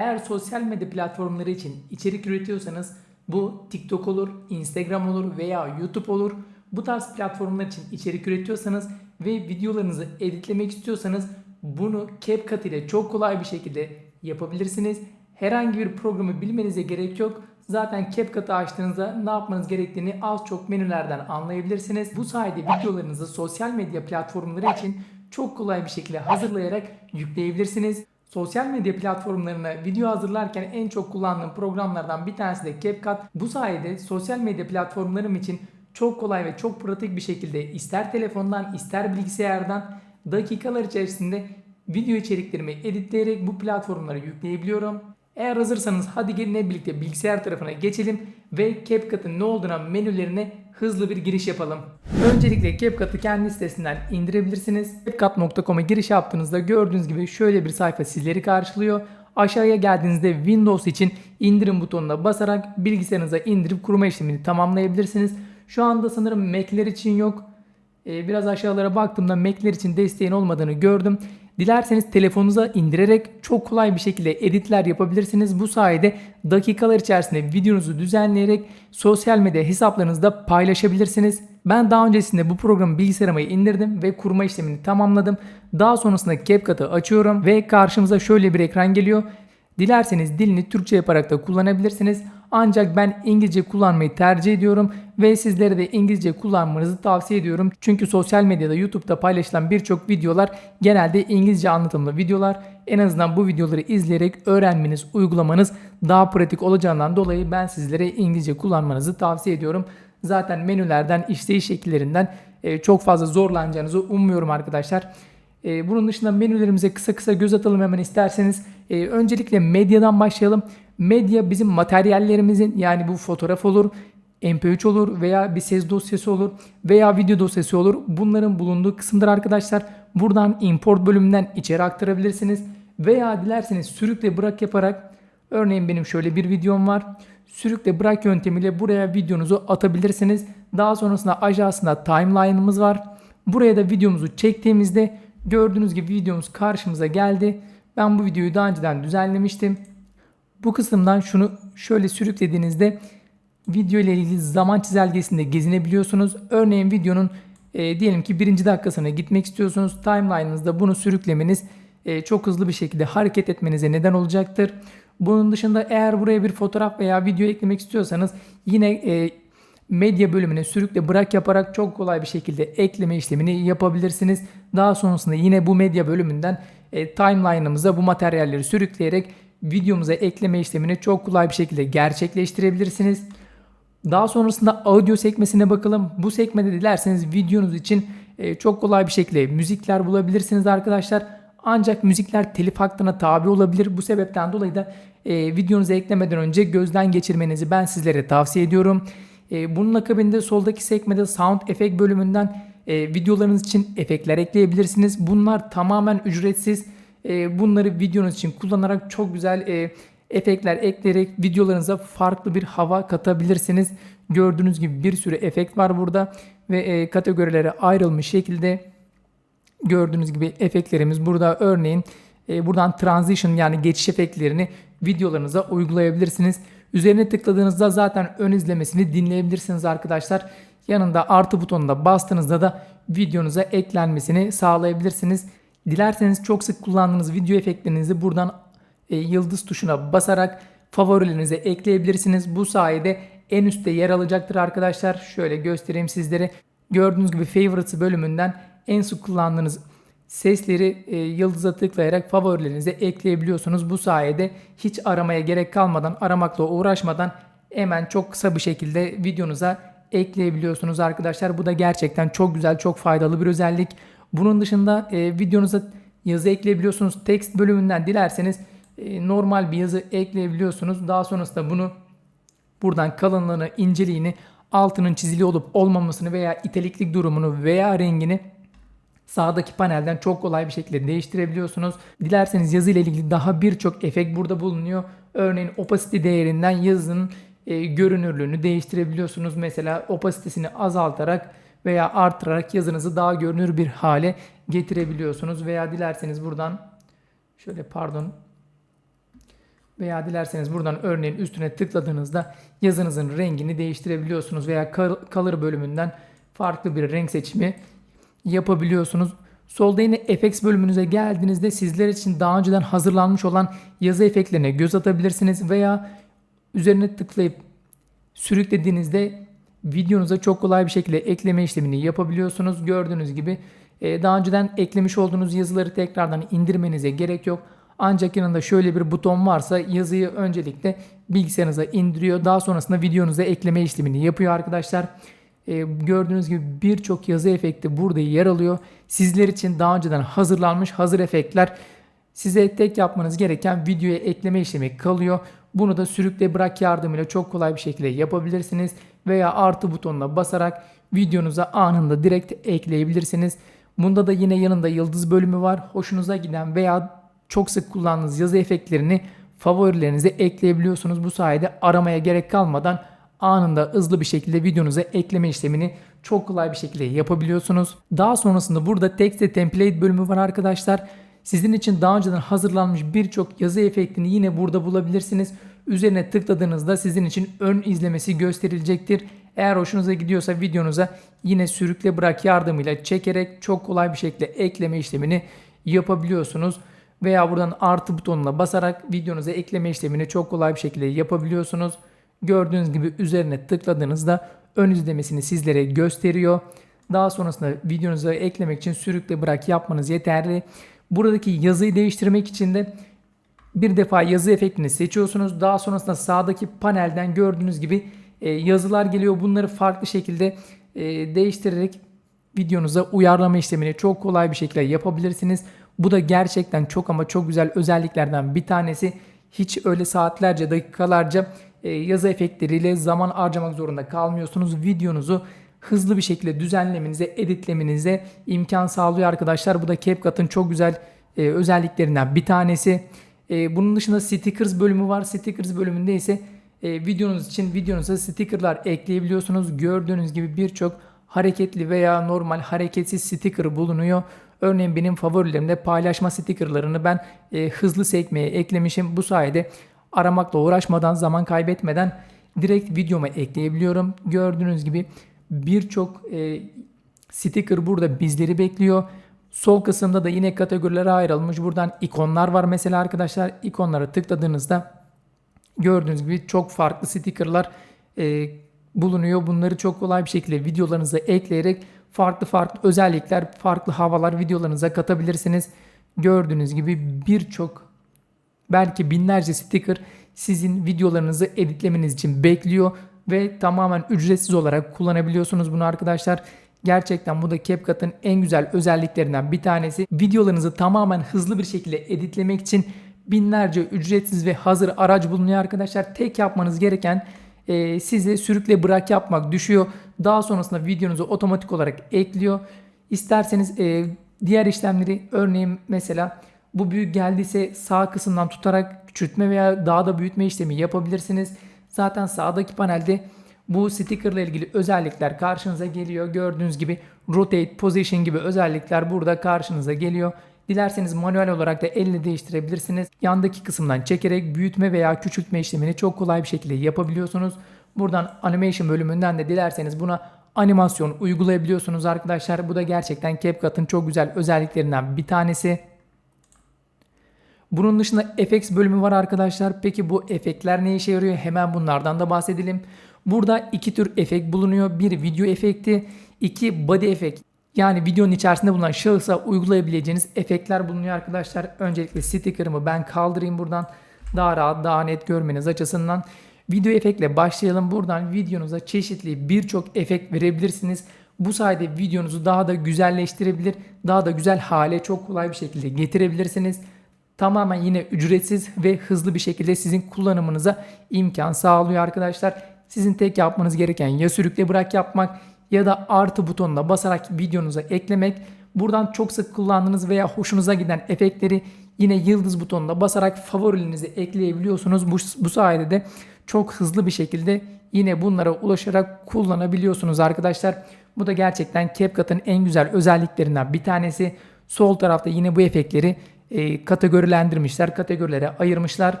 Eğer sosyal medya platformları için içerik üretiyorsanız bu TikTok olur, Instagram olur veya YouTube olur. Bu tarz platformlar için içerik üretiyorsanız ve videolarınızı editlemek istiyorsanız bunu CapCut ile çok kolay bir şekilde yapabilirsiniz. Herhangi bir programı bilmenize gerek yok. Zaten CapCut'ı açtığınızda ne yapmanız gerektiğini az çok menülerden anlayabilirsiniz. Bu sayede videolarınızı sosyal medya platformları için çok kolay bir şekilde hazırlayarak yükleyebilirsiniz. Sosyal medya platformlarına video hazırlarken en çok kullandığım programlardan bir tanesi de CapCut. Bu sayede sosyal medya platformlarım için çok kolay ve çok pratik bir şekilde ister telefondan ister bilgisayardan dakikalar içerisinde video içeriklerimi editleyerek bu platformlara yükleyebiliyorum. Eğer hazırsanız hadi gelin hep birlikte bilgisayar tarafına geçelim ve CapCut'ın ne olduğuna menülerine hızlı bir giriş yapalım. Öncelikle CapCut'ı kendi sitesinden indirebilirsiniz. CapCut.com'a giriş yaptığınızda gördüğünüz gibi şöyle bir sayfa sizleri karşılıyor. Aşağıya geldiğinizde Windows için indirim butonuna basarak bilgisayarınıza indirip kurma işlemini tamamlayabilirsiniz. Şu anda sanırım Mac'ler için yok. Ee, Biraz aşağılara baktığımda Mac'ler için desteğin olmadığını gördüm. Dilerseniz telefonunuza indirerek çok kolay bir şekilde editler yapabilirsiniz. Bu sayede dakikalar içerisinde videonuzu düzenleyerek sosyal medya hesaplarınızda paylaşabilirsiniz. Ben daha öncesinde bu programı bilgisayarıma indirdim ve kurma işlemini tamamladım. Daha sonrasında CapCut'ı açıyorum ve karşımıza şöyle bir ekran geliyor. Dilerseniz dilini Türkçe yaparak da kullanabilirsiniz. Ancak ben İngilizce kullanmayı tercih ediyorum ve sizlere de İngilizce kullanmanızı tavsiye ediyorum. Çünkü sosyal medyada YouTube'da paylaşılan birçok videolar genelde İngilizce anlatımlı videolar. En azından bu videoları izleyerek öğrenmeniz, uygulamanız daha pratik olacağından dolayı ben sizlere İngilizce kullanmanızı tavsiye ediyorum. Zaten menülerden, işleyiş şekillerinden e, çok fazla zorlanacağınızı ummuyorum arkadaşlar. E, Bunun dışında menülerimize kısa kısa göz atalım hemen isterseniz. E, Öncelikle medyadan başlayalım. Medya bizim materyallerimizin yani bu fotoğraf olur, MP3 olur veya bir ses dosyası olur veya video dosyası olur. Bunların bulunduğu kısımdır arkadaşlar. Buradan import bölümünden içeri aktarabilirsiniz. Veya dilerseniz sürükle bırak yaparak örneğin benim şöyle bir videom var. Sürükle bırak yöntemiyle buraya videonuzu atabilirsiniz. Daha sonrasında aşağısında timeline'ımız var. Buraya da videomuzu çektiğimizde gördüğünüz gibi videomuz karşımıza geldi. Ben bu videoyu daha önceden düzenlemiştim. Bu kısımdan şunu şöyle sürüklediğinizde video ile ilgili zaman çizelgesinde gezinebiliyorsunuz. Örneğin videonun e, diyelim ki birinci dakikasına gitmek istiyorsunuz. Timeline'ınızda bunu sürüklemeniz e, çok hızlı bir şekilde hareket etmenize neden olacaktır. Bunun dışında eğer buraya bir fotoğraf veya video eklemek istiyorsanız yine e, medya bölümüne sürükle bırak yaparak çok kolay bir şekilde ekleme işlemini yapabilirsiniz. Daha sonrasında yine bu medya bölümünden e, timeline'ımıza bu materyalleri sürükleyerek videomuza ekleme işlemini çok kolay bir şekilde gerçekleştirebilirsiniz. Daha sonrasında audio sekmesine bakalım. Bu sekmede dilerseniz videonuz için e, çok kolay bir şekilde müzikler bulabilirsiniz arkadaşlar. Ancak müzikler telif hakkına tabi olabilir. Bu sebepten dolayı da e, videonuza eklemeden önce gözden geçirmenizi ben sizlere tavsiye ediyorum. E, bunun akabinde soldaki sekmede sound efekt bölümünden e, videolarınız için efektler ekleyebilirsiniz. Bunlar tamamen ücretsiz. E, bunları videonuz için kullanarak çok güzel e, efektler ekleyerek videolarınıza farklı bir hava katabilirsiniz. Gördüğünüz gibi bir sürü efekt var burada ve e, kategorilere ayrılmış şekilde gördüğünüz gibi efektlerimiz burada. Örneğin e, buradan transition yani geçiş efektlerini videolarınıza uygulayabilirsiniz. Üzerine tıkladığınızda zaten ön izlemesini dinleyebilirsiniz arkadaşlar. Yanında artı butonuna bastığınızda da videonuza eklenmesini sağlayabilirsiniz. Dilerseniz çok sık kullandığınız video efektlerinizi buradan e, yıldız tuşuna basarak favorilerinize ekleyebilirsiniz. Bu sayede en üstte yer alacaktır arkadaşlar. Şöyle göstereyim sizlere. Gördüğünüz gibi favorites bölümünden en sık kullandığınız sesleri e, yıldıza tıklayarak favorilerinize ekleyebiliyorsunuz. Bu sayede hiç aramaya gerek kalmadan, aramakla uğraşmadan hemen çok kısa bir şekilde videonuza ekleyebiliyorsunuz arkadaşlar. Bu da gerçekten çok güzel, çok faydalı bir özellik. Bunun dışında e, videonuza yazı ekleyebiliyorsunuz. Text bölümünden dilerseniz e, normal bir yazı ekleyebiliyorsunuz. Daha sonrasında bunu buradan kalınlığını, inceliğini, altının çizili olup olmamasını veya iteliklik durumunu veya rengini sağdaki panelden çok kolay bir şekilde değiştirebiliyorsunuz. Dilerseniz yazı ile ilgili daha birçok efekt burada bulunuyor. Örneğin opacity değerinden yazının e, görünürlüğünü değiştirebiliyorsunuz. Mesela opasitesini azaltarak veya arttırarak yazınızı daha görünür bir hale getirebiliyorsunuz. Veya dilerseniz buradan şöyle pardon Veya dilerseniz buradan örneğin üstüne tıkladığınızda yazınızın rengini değiştirebiliyorsunuz veya color bölümünden farklı bir renk seçimi yapabiliyorsunuz. Solda yine FX bölümünüze geldiğinizde sizler için daha önceden hazırlanmış olan yazı efektlerine göz atabilirsiniz veya üzerine tıklayıp sürüklediğinizde videonuza çok kolay bir şekilde ekleme işlemini yapabiliyorsunuz. Gördüğünüz gibi e, daha önceden eklemiş olduğunuz yazıları tekrardan indirmenize gerek yok. Ancak yanında şöyle bir buton varsa yazıyı öncelikle bilgisayarınıza indiriyor. Daha sonrasında videonuza ekleme işlemini yapıyor arkadaşlar. E, gördüğünüz gibi birçok yazı efekti burada yer alıyor. Sizler için daha önceden hazırlanmış hazır efektler. Size tek yapmanız gereken videoya ekleme işlemi kalıyor. Bunu da sürükle bırak yardımıyla çok kolay bir şekilde yapabilirsiniz. Veya artı butonuna basarak videonuza anında direkt ekleyebilirsiniz. Bunda da yine yanında yıldız bölümü var. Hoşunuza giden veya çok sık kullandığınız yazı efektlerini favorilerinize ekleyebiliyorsunuz. Bu sayede aramaya gerek kalmadan anında hızlı bir şekilde videonuza ekleme işlemini çok kolay bir şekilde yapabiliyorsunuz. Daha sonrasında burada text template bölümü var arkadaşlar. Sizin için daha önceden hazırlanmış birçok yazı efektini yine burada bulabilirsiniz. Üzerine tıkladığınızda sizin için ön izlemesi gösterilecektir. Eğer hoşunuza gidiyorsa videonuza yine sürükle bırak yardımıyla çekerek çok kolay bir şekilde ekleme işlemini yapabiliyorsunuz. Veya buradan artı butonuna basarak videonuza ekleme işlemini çok kolay bir şekilde yapabiliyorsunuz. Gördüğünüz gibi üzerine tıkladığınızda ön izlemesini sizlere gösteriyor. Daha sonrasında videonuza eklemek için sürükle bırak yapmanız yeterli. Buradaki yazıyı değiştirmek için de bir defa yazı efektini seçiyorsunuz. Daha sonrasında sağdaki panelden gördüğünüz gibi e, yazılar geliyor. Bunları farklı şekilde e, değiştirerek videonuza uyarlama işlemini çok kolay bir şekilde yapabilirsiniz. Bu da gerçekten çok ama çok güzel özelliklerden bir tanesi. Hiç öyle saatlerce, dakikalarca e, yazı efektleriyle zaman harcamak zorunda kalmıyorsunuz. Videonuzu hızlı bir şekilde düzenlemenize, editlemenize imkan sağlıyor arkadaşlar. Bu da CapCut'ın çok güzel e, özelliklerinden bir tanesi. E, bunun dışında stickers bölümü var. Stickers bölümünde ise e, videonuz için videonuza stickerlar ekleyebiliyorsunuz. Gördüğünüz gibi birçok hareketli veya normal hareketsiz sticker bulunuyor. Örneğin benim favorilerimde paylaşma stickerlarını ben e, hızlı sekmeye eklemişim. Bu sayede aramakla uğraşmadan, zaman kaybetmeden direkt videoma ekleyebiliyorum. Gördüğünüz gibi birçok e, sticker burada bizleri bekliyor. Sol kısımda da yine kategorilere ayrılmış. Buradan ikonlar var mesela arkadaşlar. İkonlara tıkladığınızda gördüğünüz gibi çok farklı stickerlar e, bulunuyor. Bunları çok kolay bir şekilde videolarınıza ekleyerek farklı farklı özellikler, farklı havalar videolarınıza katabilirsiniz. Gördüğünüz gibi birçok belki binlerce sticker sizin videolarınızı editlemeniz için bekliyor ve tamamen ücretsiz olarak kullanabiliyorsunuz bunu arkadaşlar. Gerçekten bu da CapCut'ın en güzel özelliklerinden bir tanesi. Videolarınızı tamamen hızlı bir şekilde editlemek için binlerce ücretsiz ve hazır araç bulunuyor arkadaşlar. Tek yapmanız gereken e, size sürükle bırak yapmak düşüyor. Daha sonrasında videonuzu otomatik olarak ekliyor. İsterseniz e, diğer işlemleri örneğin mesela bu büyük geldiyse sağ kısımdan tutarak küçültme veya daha da büyütme işlemi yapabilirsiniz. Zaten sağdaki panelde bu sticker ile ilgili özellikler karşınıza geliyor. Gördüğünüz gibi rotate, position gibi özellikler burada karşınıza geliyor. Dilerseniz manuel olarak da elle değiştirebilirsiniz. Yandaki kısımdan çekerek büyütme veya küçültme işlemini çok kolay bir şekilde yapabiliyorsunuz. Buradan animation bölümünden de dilerseniz buna animasyon uygulayabiliyorsunuz arkadaşlar. Bu da gerçekten CapCut'ın çok güzel özelliklerinden bir tanesi. Bunun dışında FX bölümü var arkadaşlar. Peki bu efektler ne işe yarıyor? Hemen bunlardan da bahsedelim. Burada iki tür efekt bulunuyor. Bir video efekti, iki body efekt. Yani videonun içerisinde bulunan şahısa uygulayabileceğiniz efektler bulunuyor arkadaşlar. Öncelikle sticker'ımı ben kaldırayım buradan. Daha rahat, daha net görmeniz açısından. Video efektle başlayalım. Buradan videonuza çeşitli birçok efekt verebilirsiniz. Bu sayede videonuzu daha da güzelleştirebilir, daha da güzel hale çok kolay bir şekilde getirebilirsiniz. Tamamen yine ücretsiz ve hızlı bir şekilde sizin kullanımınıza imkan sağlıyor arkadaşlar. Sizin tek yapmanız gereken ya sürükle bırak yapmak ya da artı butonuna basarak videonuza eklemek. Buradan çok sık kullandığınız veya hoşunuza giden efektleri yine yıldız butonuna basarak favorilerinize ekleyebiliyorsunuz. Bu, bu sayede de çok hızlı bir şekilde yine bunlara ulaşarak kullanabiliyorsunuz arkadaşlar. Bu da gerçekten CapCut'ın en güzel özelliklerinden bir tanesi. Sol tarafta yine bu efektleri e, kategorilendirmişler, kategorilere ayırmışlar.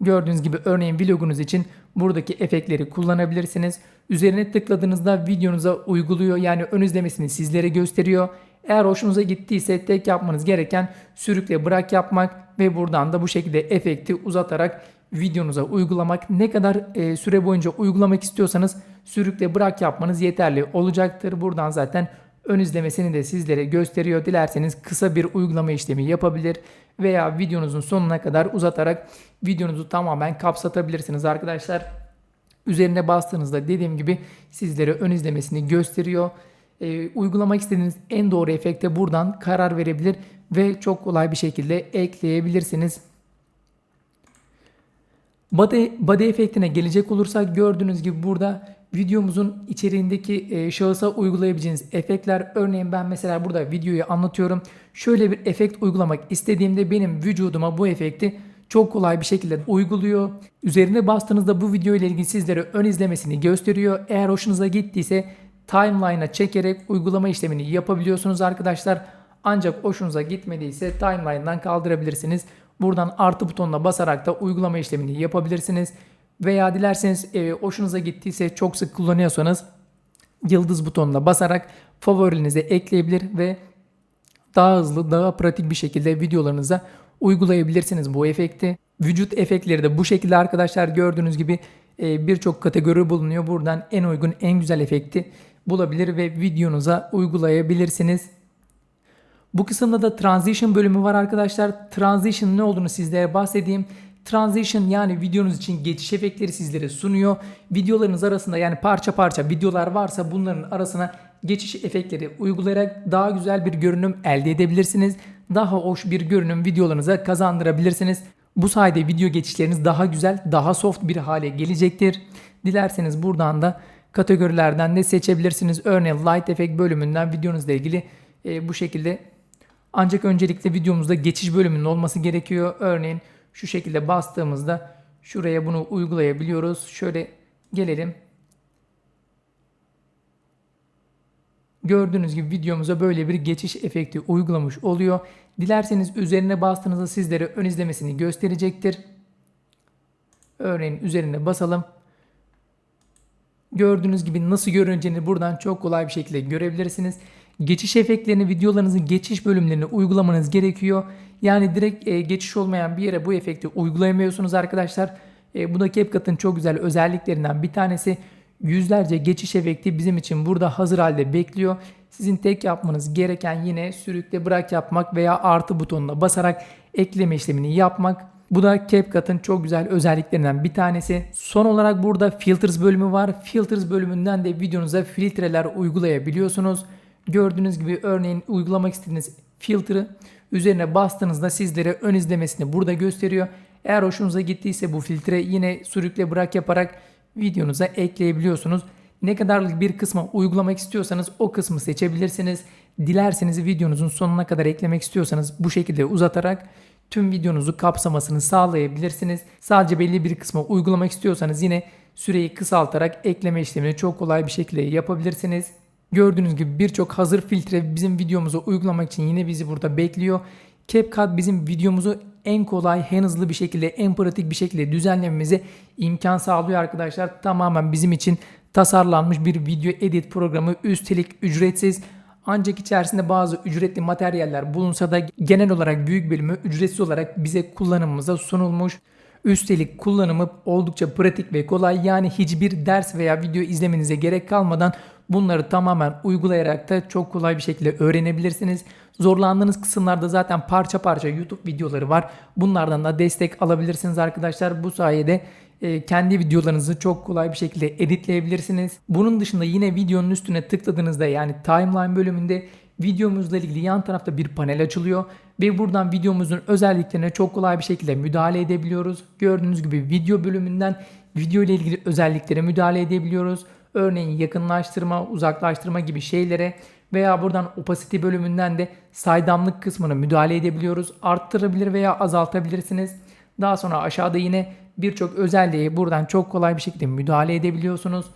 Gördüğünüz gibi örneğin vlogunuz için buradaki efektleri kullanabilirsiniz. Üzerine tıkladığınızda videonuza uyguluyor yani ön izlemesini sizlere gösteriyor. Eğer hoşunuza gittiyse tek yapmanız gereken sürükle bırak yapmak ve buradan da bu şekilde efekti uzatarak videonuza uygulamak. Ne kadar e, süre boyunca uygulamak istiyorsanız sürükle bırak yapmanız yeterli olacaktır. Buradan zaten ön izlemesini de sizlere gösteriyor. Dilerseniz kısa bir uygulama işlemi yapabilir veya videonuzun sonuna kadar uzatarak videonuzu tamamen kapsatabilirsiniz arkadaşlar. Üzerine bastığınızda dediğim gibi sizlere ön izlemesini gösteriyor. Ee, uygulamak istediğiniz en doğru efekte buradan karar verebilir ve çok kolay bir şekilde ekleyebilirsiniz. Body, body efektine gelecek olursak gördüğünüz gibi burada videomuzun içeriğindeki e, şahısa uygulayabileceğiniz efektler. Örneğin ben mesela burada videoyu anlatıyorum. Şöyle bir efekt uygulamak istediğimde benim vücuduma bu efekti çok kolay bir şekilde uyguluyor. Üzerine bastığınızda bu video ile ilgili sizlere ön izlemesini gösteriyor. Eğer hoşunuza gittiyse timeline'a çekerek uygulama işlemini yapabiliyorsunuz arkadaşlar. Ancak hoşunuza gitmediyse timeline'dan kaldırabilirsiniz. Buradan artı butonuna basarak da uygulama işlemini yapabilirsiniz. Veya dilerseniz e, hoşunuza gittiyse çok sık kullanıyorsanız yıldız butonuna basarak favorilerinize ekleyebilir ve daha hızlı, daha pratik bir şekilde videolarınıza uygulayabilirsiniz bu efekti. Vücut efektleri de bu şekilde arkadaşlar gördüğünüz gibi e, birçok kategori bulunuyor. Buradan en uygun, en güzel efekti bulabilir ve videonuza uygulayabilirsiniz. Bu kısımda da transition bölümü var arkadaşlar. Transition ne olduğunu sizlere bahsedeyim. Transition yani videonuz için geçiş efektleri sizlere sunuyor. Videolarınız arasında yani parça parça videolar varsa bunların arasına geçiş efektleri uygulayarak daha güzel bir görünüm elde edebilirsiniz. Daha hoş bir görünüm videolarınıza kazandırabilirsiniz. Bu sayede video geçişleriniz daha güzel, daha soft bir hale gelecektir. Dilerseniz buradan da kategorilerden de seçebilirsiniz. Örneğin Light Effect bölümünden videonuzla ilgili e, bu şekilde ancak öncelikle videomuzda geçiş bölümünün olması gerekiyor. Örneğin şu şekilde bastığımızda şuraya bunu uygulayabiliyoruz. Şöyle gelelim. Gördüğünüz gibi videomuza böyle bir geçiş efekti uygulamış oluyor. Dilerseniz üzerine bastığınızda sizlere ön izlemesini gösterecektir. Örneğin üzerine basalım. Gördüğünüz gibi nasıl görüneceğini buradan çok kolay bir şekilde görebilirsiniz. Geçiş efektlerini videolarınızın geçiş bölümlerini uygulamanız gerekiyor. Yani direkt e, geçiş olmayan bir yere bu efekti uygulayamıyorsunuz arkadaşlar. E, bu da CapCut'ın çok güzel özelliklerinden bir tanesi. Yüzlerce geçiş efekti bizim için burada hazır halde bekliyor. Sizin tek yapmanız gereken yine sürükle bırak yapmak veya artı butonuna basarak ekleme işlemini yapmak. Bu da CapCut'ın çok güzel özelliklerinden bir tanesi. Son olarak burada Filters bölümü var. Filters bölümünden de videonuza filtreler uygulayabiliyorsunuz. Gördüğünüz gibi örneğin uygulamak istediğiniz filtre üzerine bastığınızda sizlere ön izlemesini burada gösteriyor. Eğer hoşunuza gittiyse bu filtre yine sürükle bırak yaparak videonuza ekleyebiliyorsunuz. Ne kadarlık bir kısmı uygulamak istiyorsanız o kısmı seçebilirsiniz. Dilerseniz videonuzun sonuna kadar eklemek istiyorsanız bu şekilde uzatarak tüm videonuzu kapsamasını sağlayabilirsiniz. Sadece belli bir kısmı uygulamak istiyorsanız yine süreyi kısaltarak ekleme işlemini çok kolay bir şekilde yapabilirsiniz. Gördüğünüz gibi birçok hazır filtre bizim videomuzu uygulamak için yine bizi burada bekliyor. CapCut bizim videomuzu en kolay, en hızlı bir şekilde, en pratik bir şekilde düzenlememize imkan sağlıyor arkadaşlar. Tamamen bizim için tasarlanmış bir video edit programı. Üstelik ücretsiz. Ancak içerisinde bazı ücretli materyaller bulunsa da genel olarak büyük bölümü ücretsiz olarak bize kullanımımıza sunulmuş. Üstelik kullanımı oldukça pratik ve kolay yani hiçbir ders veya video izlemenize gerek kalmadan bunları tamamen uygulayarak da çok kolay bir şekilde öğrenebilirsiniz. Zorlandığınız kısımlarda zaten parça parça YouTube videoları var. Bunlardan da destek alabilirsiniz arkadaşlar. Bu sayede e, kendi videolarınızı çok kolay bir şekilde editleyebilirsiniz. Bunun dışında yine videonun üstüne tıkladığınızda yani timeline bölümünde videomuzla ilgili yan tarafta bir panel açılıyor ve buradan videomuzun özelliklerine çok kolay bir şekilde müdahale edebiliyoruz. Gördüğünüz gibi video bölümünden video ile ilgili özelliklere müdahale edebiliyoruz. Örneğin yakınlaştırma, uzaklaştırma gibi şeylere veya buradan opacity bölümünden de saydamlık kısmına müdahale edebiliyoruz. Arttırabilir veya azaltabilirsiniz. Daha sonra aşağıda yine birçok özelliği buradan çok kolay bir şekilde müdahale edebiliyorsunuz.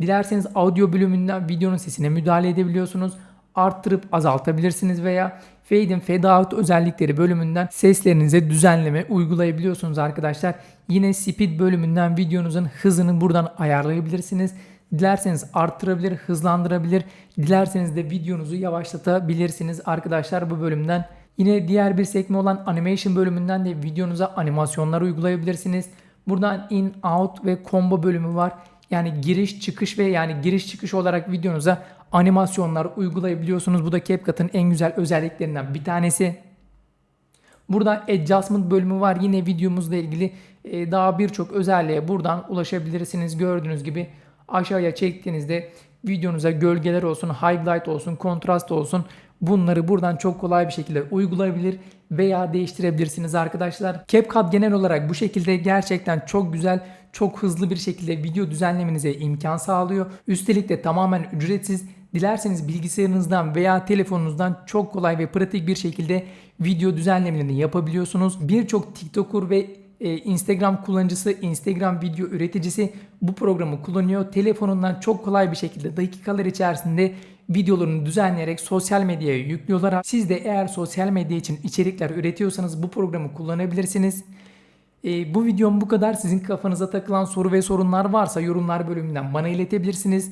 Dilerseniz audio bölümünden videonun sesine müdahale edebiliyorsunuz. arttırıp azaltabilirsiniz veya Fade in Fade Out özellikleri bölümünden seslerinize düzenleme uygulayabiliyorsunuz arkadaşlar. Yine Speed bölümünden videonuzun hızını buradan ayarlayabilirsiniz. Dilerseniz arttırabilir, hızlandırabilir. Dilerseniz de videonuzu yavaşlatabilirsiniz arkadaşlar bu bölümden. Yine diğer bir sekme olan animation bölümünden de videonuza animasyonlar uygulayabilirsiniz. Buradan in, out ve combo bölümü var. Yani giriş çıkış ve yani giriş çıkış olarak videonuza animasyonlar uygulayabiliyorsunuz. Bu da CapCut'ın en güzel özelliklerinden bir tanesi. Burada adjustment bölümü var. Yine videomuzla ilgili e, daha birçok özelliğe buradan ulaşabilirsiniz. Gördüğünüz gibi aşağıya çektiğinizde videonuza gölgeler olsun, highlight olsun, kontrast olsun bunları buradan çok kolay bir şekilde uygulayabilir veya değiştirebilirsiniz arkadaşlar. CapCut genel olarak bu şekilde gerçekten çok güzel, çok hızlı bir şekilde video düzenlemenize imkan sağlıyor. Üstelik de tamamen ücretsiz. Dilerseniz bilgisayarınızdan veya telefonunuzdan çok kolay ve pratik bir şekilde video düzenlemelerini yapabiliyorsunuz. Birçok TikToker ve e, Instagram kullanıcısı, Instagram video üreticisi bu programı kullanıyor. Telefonundan çok kolay bir şekilde dakikalar içerisinde videolarını düzenleyerek sosyal medyaya yüklüyorlar. Siz de eğer sosyal medya için içerikler üretiyorsanız bu programı kullanabilirsiniz. E, bu videom bu kadar. Sizin kafanıza takılan soru ve sorunlar varsa yorumlar bölümünden bana iletebilirsiniz.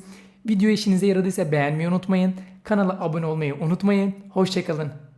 Video işinize yaradıysa beğenmeyi unutmayın. Kanala abone olmayı unutmayın. Hoşçakalın.